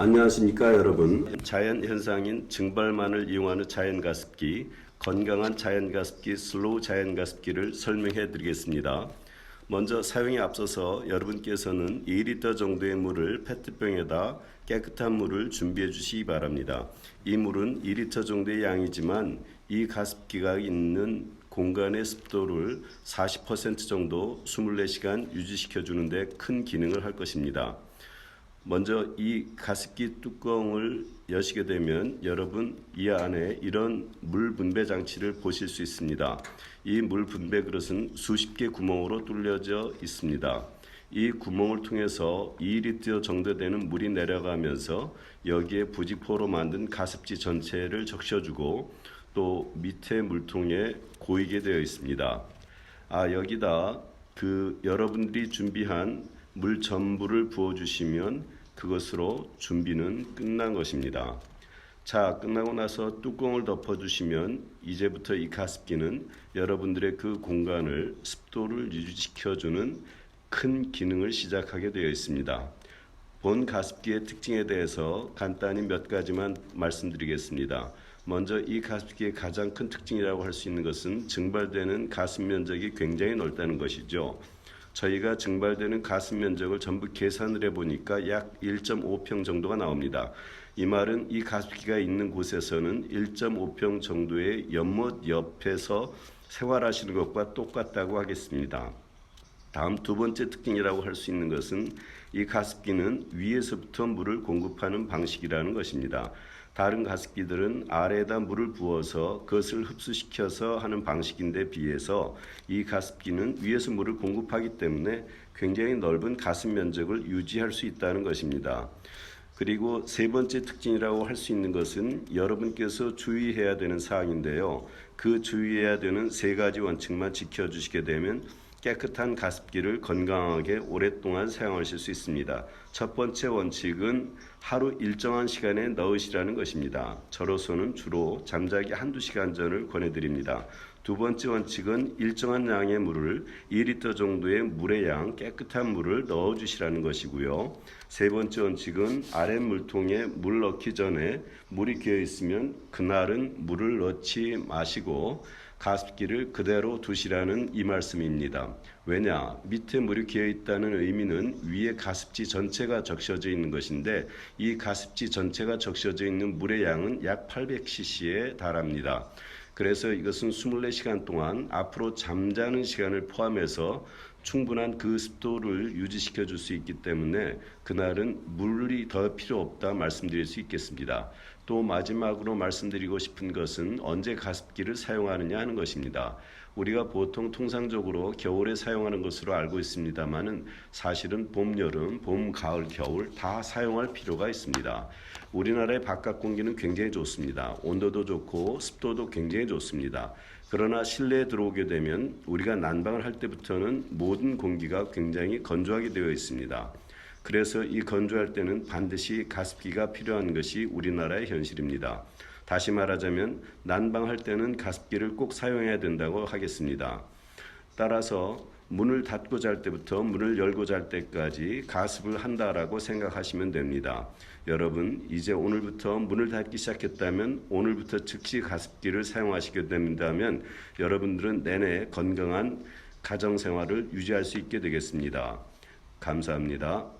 안녕하십니까 여러분. 자연 현상인 증발만을 이용하는 자연 가습기, 건강한 자연 가습기 슬로우 자연 가습기를 설명해 드리겠습니다. 먼저 사용에 앞서서 여러분께서는 2리터 정도의 물을 페트병에다 깨끗한 물을 준비해 주시기 바랍니다. 이 물은 2리터 정도의 양이지만 이 가습기가 있는 공간의 습도를 40% 정도 24시간 유지시켜 주는데 큰 기능을 할 것입니다. 먼저 이 가습기 뚜껑을 여시게 되면 여러분 이 안에 이런 물 분배 장치를 보실 수 있습니다. 이 물 분배 그릇은 수십 개 구멍으로 뚫려져 있습니다. 이 구멍을 통해서 2리터 정도 되는 물이 내려가면서 여기에 부직포로 만든 가습지 전체를 적셔주고 또 밑에 물통에 고이게 되어 있습니다. 아 여기다 그 여러분들이 준비한 물 전부를 부어 주시면 그것으로 준비는 끝난 것입니다. 자, 끝나고 나서 뚜껑을 덮어 주시면 이제부터 이 가습기는 여러분들의 그 공간을 습도를 유지시켜 주는 큰 기능을 시작하게 되어 있습니다. 본 가습기의 특징에 대해서 간단히 몇 가지만 말씀드리겠습니다. 먼저 이 가습기의 가장 큰 특징이라고 할 수 있는 것은 증발되는 가습 면적이 굉장히 넓다는 것이죠. 저희가 증발되는 가습 면적을 전부 계산을 해보니까 약 1.5평 정도가 나옵니다. 이 말은 이 가습기가 있는 곳에서는 1.5평 정도의 연못 옆에서 생활하시는 것과 똑같다고 하겠습니다. 다음 두 번째 특징이라고 할 수 있는 것은 이 가습기는 위에서부터 물을 공급하는 방식이라는 것입니다. 다른 가습기들은 아래에다 물을 부어서 그것을 흡수시켜서 하는 방식인데 비해서 이 가습기는 위에서 물을 공급하기 때문에 굉장히 넓은 가습 면적을 유지할 수 있다는 것입니다. 그리고 세 번째 특징이라고 할 수 있는 것은 여러분께서 주의해야 되는 사항인데요. 그 주의해야 되는 세 가지 원칙만 지켜주시게 되면 깨끗한 가습기를 건강하게 오랫동안 사용하실 수 있습니다. 첫 번째 원칙은 하루 일정한 시간에 넣으시라는 것입니다. 저로서는 주로 잠자기 한두 시간 전을 권해드립니다. 두 번째 원칙은 일정한 양의 물을 2리터 정도의 물의 양 깨끗한 물을 넣어 주시라는 것이고요. 세 번째 원칙은 아래 물통에 물 넣기 전에 물이 끼어 있으면 그날은 물을 넣지 마시고 가습기를 그대로 두시라는 이 말씀입니다. 왜냐? 밑에 물이 기어 있다는 의미는 위에 가습지 전체가 적셔져 있는 것인데 이 가습지 전체가 적셔져 있는 물의 양은 약 800cc에 달합니다. 그래서 이것은 24시간 동안 앞으로 잠자는 시간을 포함해서 충분한 그 습도를 유지시켜 줄 수 있기 때문에 그날은 물이 더 필요 없다 말씀드릴 수 있겠습니다. 또 마지막으로 말씀드리고 싶은 것은 언제 가습기를 사용하느냐 하는 것입니다. 우리가 보통 통상적으로 겨울에 사용하는 것으로 알고 있습니다만은 사실은 봄, 여름, 봄, 가을, 겨울 다 사용할 필요가 있습니다. 우리나라의 바깥 공기는 굉장히 좋습니다. 온도도 좋고 습도도 굉장히 좋습니다. 그러나 실내에 들어오게 되면 우리가 난방을 할 때부터는 모든 공기가 굉장히 건조하게 되어 있습니다. 그래서 이 건조할 때는 반드시 가습기가 필요한 것이 우리나라의 현실입니다. 다시 말하자면 난방할 때는 가습기를 꼭 사용해야 된다고 하겠습니다. 따라서 문을 닫고 잘 때부터 문을 열고 잘 때까지 가습을 한다라고 생각하시면 됩니다. 여러분, 이제 오늘부터 문을 닫기 시작했다면 오늘부터 즉시 가습기를 사용하시게 된다면 여러분들은 내내 건강한 가정 생활을 유지할 수 있게 되겠습니다. 감사합니다.